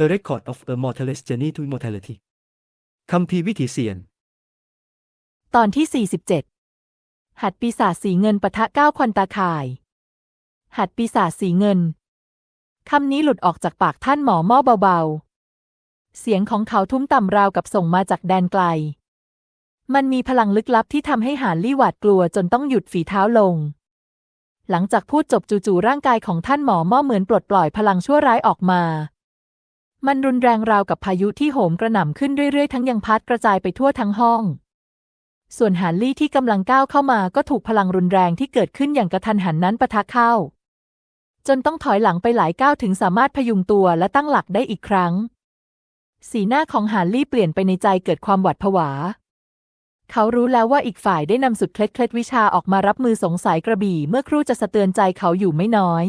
A Record of a Mortalist Journey to Immortality คัมภีวิถีเสียน ตอนที่ 47 หัดปีศาจสีเงินปะทะก้าควันตาข่าย หัดปีศาจสีเงิน คำนี้หลุดออกจากปากท่านหมอหม้อเบาๆ เสียงของเขาทุ้มต่ำราวกับส่งมาจากแดนไกล มันมีพลังลึกลับที่ทำให้หานลี่หวาดกลัวจนต้องหยุดฝีเท้าลง หลังจากพูดจบจู่ๆร่างกายของท่านหมอหม้อเหมือนปลดปล่อยพลังชั่วร้ายออกมา มันรุนแรงราวกับพายุที่โหมกระหน่ำขึ้นเรื่อยๆ ทั้งยังพัดกระจายไปทั่วทั้งห้อง ส่วนหานลี่ที่กำลังก้าวเข้ามาก็ถูกพลังรุนแรงที่เกิดขึ้นอย่างกระทันหันนั้นปะทะเข้า จนต้องถอยหลังไปหลายก้าวถึงสามารถพยุงตัวและตั้งหลักได้อีกครั้ง สีหน้าของหานลี่เปลี่ยนไปในใจเกิดความหวาดผวา เขารู้แล้วว่าอีกฝ่ายได้นำสุดเคล็ดเคล็ดวิชาออกมารับมือสงสัยกระบี่ เมื่อครู่จะสะเตือนใจเขาอยู่ไม่น้อย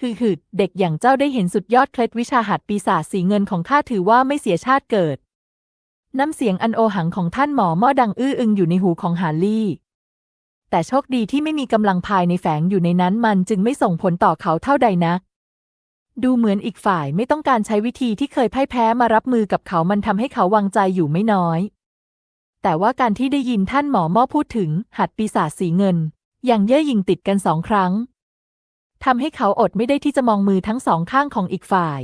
ฮึฮึเด็กอย่างเจ้าได้เห็นสุดยอดเคล็ดวิชาหัดปีศาจสีเงินของข้าถือว่าไม่เสียชาติเกิด น้ำเสียงอันโอหังของท่านหมอหม้อดังอื้ออึงอยู่ในหูของหาลี่ แต่โชคดีที่ไม่มีกำลังภายในแฝงอยู่ในนั้นมันจึงไม่ส่งผลต่อเขาเท่าใดนัก ดูเหมือนอีกฝ่ายไม่ต้องการใช้วิธีที่เคยพ่ายแพ้มารับมือกับเขามันทำให้เขาวางใจอยู่ไม่น้อย แต่ว่าการที่ได้ยินท่านหมอม้อพูดถึงหัดปีศาจสีเงิน อย่างเย่อหยิ่งติดกันสองครั้ง ทำให้เขาอดไม่ได้ที่จะมองมือทั้งสองข้างของอีกฝ่าย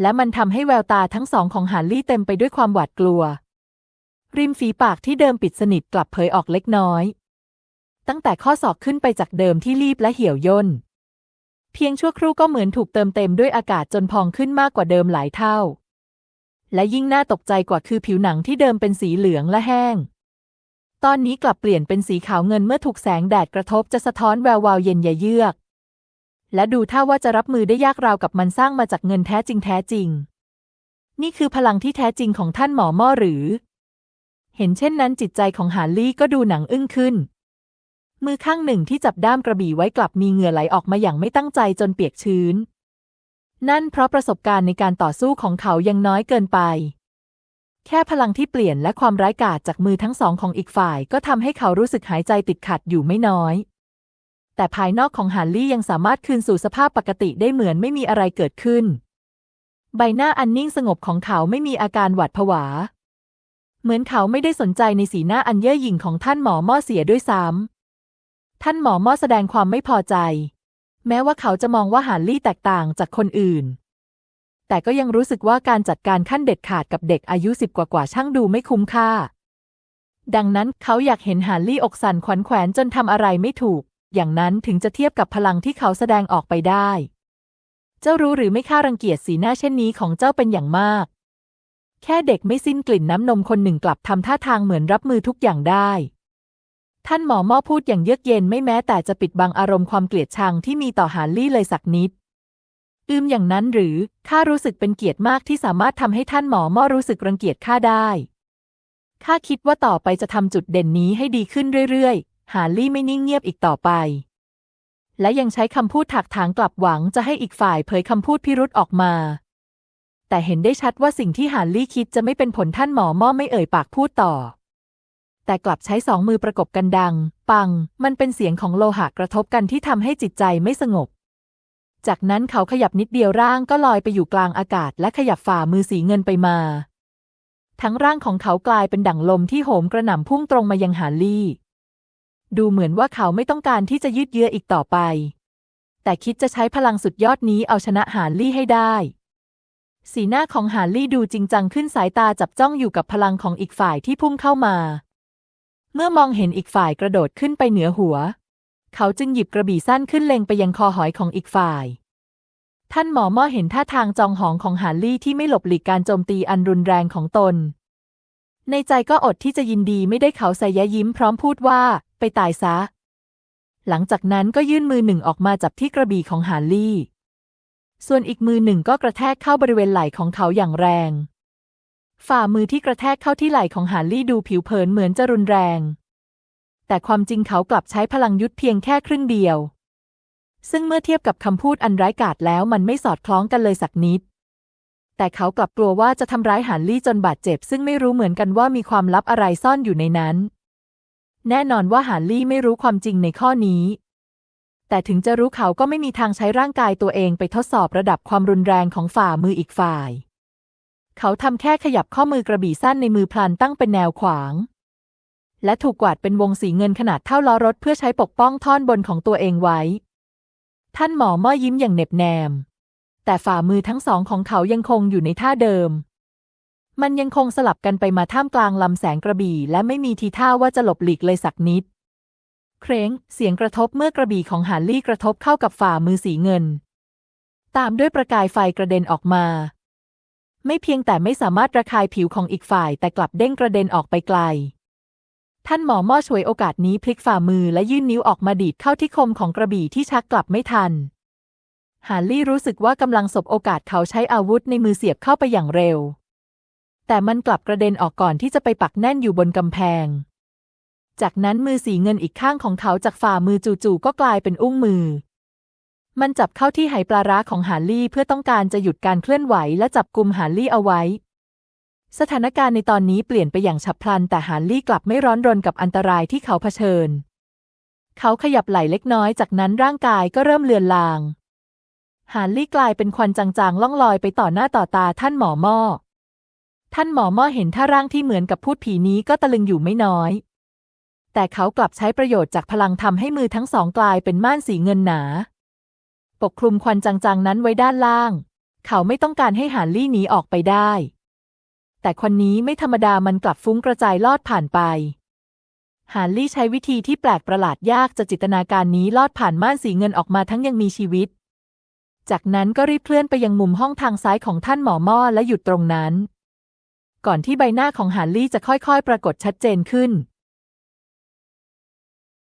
และมันทำให้แววตาทั้งสองของหานลี่เต็มไปด้วยความหวาดกลัว ริมฝีปากที่เดิมปิดสนิทกลับเผยออกเล็กน้อย ตั้งแต่ข้อศอกขึ้นไปจากเดิมที่รีบและเหี่ยวย่น เพียงชั่วครู่ก็เหมือนถูกเติมเต็มด้วยอากาศจนพองขึ้นมากกว่าเดิมหลายเท่า และยิ่งน่าตกใจกว่าคือผิวหนังที่เดิมเป็นสีเหลืองและแห้งตอนนี้กลับเปลี่ยนเป็นสีขาวเงินเมื่อถูกแสงแดดกระทบจะสะท้อนแวววาวเย็นยเยือก และดูท่าว่าจะรับมือได้ยากราวกับมันสร้างมาจากเงินแท้จริงแท้จริง นี่คือพลังที่แท้จริงของท่านหมอหม้อหรือ เห็นเช่นนั้นจิตใจของหาลี่ก็ดูหนังอึ้งขึ้น มือข้างหนึ่งที่จับด้ามกระบี่ไว้กลับมีเหงื่อไหลออกมาอย่างไม่ตั้งใจจนเปียกชื้น นั่นเพราะประสบการณ์ในการต่อสู้ของเขายังน้อยเกินไป แค่พลังที่เปลี่ยนและความร้ายกาจจากมือทั้งสองของอีกฝ่าย ก็ทำให้เขารู้สึกหายใจติดขัดอยู่ไม่น้อย แต่ภายนอกของฮาร์ลี่ยังสามารถคืนสู่สภาพปกติได้เหมือนไม่มีอะไรเกิดขึ้น ใบหน้าอันนิ่งสงบของเขาไม่มีอาการหวาดผวา เหมือนเขาไม่ได้สนใจในสีหน้าอันเย่อหยิ่งของท่านหมอหม้อเสียด้วยซ้ำท่านหมอม้อแสดงความไม่พอใจ แม้ว่าเขาจะมองว่าฮาร์ลี่แตกต่างจากคนอื่น แต่ก็ยังรู้สึกว่าการจัดการขั้นเด็ดขาดกับเด็กอายุสิบกว่าๆช่างดูไม่คุ้มค่าดังนั้นเขาอยากเห็นฮาร์ลี่อกสั่นขวัญแขวนจนทำอะไรไม่ถูก อย่างนั้นถึงจะเทียบกับพลังที่เขาแสดงออกไปได้ เจ้ารู้หรือไม่ข้ารังเกียจสีหน้าเช่นนี้ของเจ้าเป็นอย่างมาก แค่เด็กไม่สิ้นกลิ่นน้ำนมคนหนึ่งกลับทำท่าทางเหมือนรับมือทุกอย่างได้ ท่านหมอหม้อพูดอย่างเยือกเย็นไม่แม้แต่จะปิดบังอารมณ์ความเกลียดชังที่มีต่อฮาร์ลี่เลยสักนิดอืมอย่างนั้นหรือ ข้ารู้สึกเป็นเกียรติมากที่สามารถทำให้ท่านหมอหม้อรู้สึกรังเกียจข้าได้ ข้าคิดว่าต่อไปจะทำจุดเด่นนี้ให้ดีขึ้นเรื่อยๆ ฮาร์ลี่ไม่นิ่งเงียบอีกต่อไป และยังใช้คำพูดถักถางกลับหวังจะให้อีกฝ่ายเผยคำพูดพิรุษออกมา แต่เห็นได้ชัดว่าสิ่งที่ฮาร์ลี่คิดจะไม่เป็นผลท่านหมอหม้อไม่เอ่ยปากพูดต่อ แต่กลับใช้สองมือประกบกันดัง ปัง มันเป็นเสียงของโลหะกระทบกันที่ทำให้จิตใจไม่สงบจากนั้นเขาขยับนิดเดียวร่างก็ลอยไปอยู่กลางอากาศและขยับฝ่ามือสีเงินไปมา ทั้งร่างของเขากลายเป็นดั่งลมที่โหมกระหน่ำพุ่งตรงมายังฮาร์ลี่ ดูเหมือนว่าเขาไม่ต้องการที่จะยืดเยื้ออีกต่อไป แต่คิดจะใช้พลังสุดยอดนี้เอาชนะฮาร์ลี่ให้ได้ สีหน้าของฮาร์ลี่ดูจริงจังขึ้นสายตาจับจ้องอยู่กับพลังของอีกฝ่ายที่พุ่งเข้ามา เมื่อมองเห็นอีกฝ่ายกระโดดขึ้นไปเหนือหัว เขาจึงหยิบกระบี่สั้นขึ้นเล็งไปยังคอหอยของอีกฝ่าย ท่านหมอม่อเห็นท่าทางจองหองของฮาร์ลี่ที่ไม่หลบหลีกการโจมตีอันรุนแรงของตนในใจก็อดที่จะยินดีไม่ได้เขาใส่ยะยิ้มพร้อมพูดว่า ไปตายซะ หลังจากนั้นก็ยื่นมือหนึ่งออกมาจับที่กระบี่ของฮาร์ลี่ ส่วนอีกมือหนึ่งก็กระแทกเข้าบริเวณไหล่ของเขาอย่างแรง ฝ่ามือที่กระแทกเข้าที่ไหล่ของฮาร์ลี่ดูผิวเผินเหมือนจะรุนแรง แต่ความจริงเขากลับใช้พลังยุทธเพียงแค่ครึ่งเดียว ซึ่งเมื่อเทียบกับคำพูดอันร้ายกาจแล้วมันไม่สอดคล้องกันเลยสักนิดแต่เขากลับกลัวว่าจะทำร้ายฮารลี่จนบาดเจ็บ ซึ่งไม่รู้เหมือนกันว่ามีความลับอะไรซ่อนอยู่ในนั้น แน่นอนว่าฮาร์ลี่ไม่รู้ความจริงในข้อนี้ แต่ถึงจะรู้เขาก็ไม่มีทางใช้ร่างกายตัวเองไปทดสอบระดับความรุนแรงของฝ่ามืออีกฝ่าย เขาทำแค่ขยับข้อมือกระบี่สั้นในมือพลันตั้งเป็นแนวขวาง และถูกกวาดเป็นวงสีเงินขนาดเท่าล้อรถเพื่อใช้ปกป้องท่อนบนของตัวเองไว้ ท่านหมอม่อยิ้มอย่างเหน็บแนม แต่ฝ่ามือทั้งสองของเขายังคงอยู่ในท่าเดิม มันยังคงสลับกันไปมาท่ามกลางลำแสงกระบี่และไม่มีทีท่าว่าจะหลบหลีกเลยสักนิด เคร้งเสียงกระทบเมื่อกระบี่ของฮาร์ลี่กระทบเข้ากับฝ่ามือสีเงิน ตามด้วยประกายไฟกระเด็นออกมา ไม่เพียงแต่ไม่สามารถระคายผิวของอีกฝ่ายแต่กลับเด้งกระเด็นออกไปไกล ท่านหมอม่อช่วยโอกาสนี้พลิกฝ่ามือและยื่นนิ้วออกมาดีดเข้าที่คมของกระบี่ที่ชักกลับไม่ทันฮาร์ลี่รู้สึกว่ากำลังสบโอกาสเขาใช้อาวุธในมือเสียบเข้าไปอย่างเร็ว แต่มันกลับกระเด็นออกก่อนที่จะไปปักแน่นอยู่บนกำแพง จากนั้นมือสีเงินอีกข้างของเขาจากฝ่ามือจู่ๆก็กลายเป็นอุ้งมือ มันจับเข้าที่ไหปลาร้าของฮาร์ลี่เพื่อต้องการจะหยุดการเคลื่อนไหวและจับกุมฮาร์ลี่เอาไว้ สถานการณ์ในตอนนี้เปลี่ยนไปอย่างฉับพลัน แต่ฮาร์ลี่กลับไม่ร้อนรนกับอันตรายที่เขาเผชิญ เขาขยับไหล่เล็กน้อยจากนั้นร่างกายก็เริ่มเลือนลางฮาร์ลี่กลายเป็นควันจางๆล่องลอยไปต่อหน้าต่อตาท่านหมอม่อ ท่านหมอม่อเห็นท่าร่างที่เหมือนกับพูดผีนี้ก็ตะลึงอยู่ไม่น้อย แต่เขากลับใช้ประโยชน์จากพลังทำให้มือทั้งสองกลายเป็นม่านสีเงินหนา ปกคลุมควันจางๆนั้นไว้ด้านล่าง เขาไม่ต้องการให้ฮาร์ลี่หนีออกไปได้ แต่ควันนี้ไม่ธรรมดามันกลับฟุ้งกระจายลอดผ่านไปฮาร์ลี่ใช้วิธีที่แปลกประหลาดยากจะจินตนาการนี้ลอดผ่านม่านสีเงินออกมาทั้งยังมีชีวิต จากนั้นก็รีบเคลื่อนไปยังมุมห้องทางซ้ายของท่านหมอม่อและหยุดตรงนั้น ก่อนที่ใบหน้าของฮาร์ลี่จะค่อยๆ ปรากฏชัดเจนขึ้น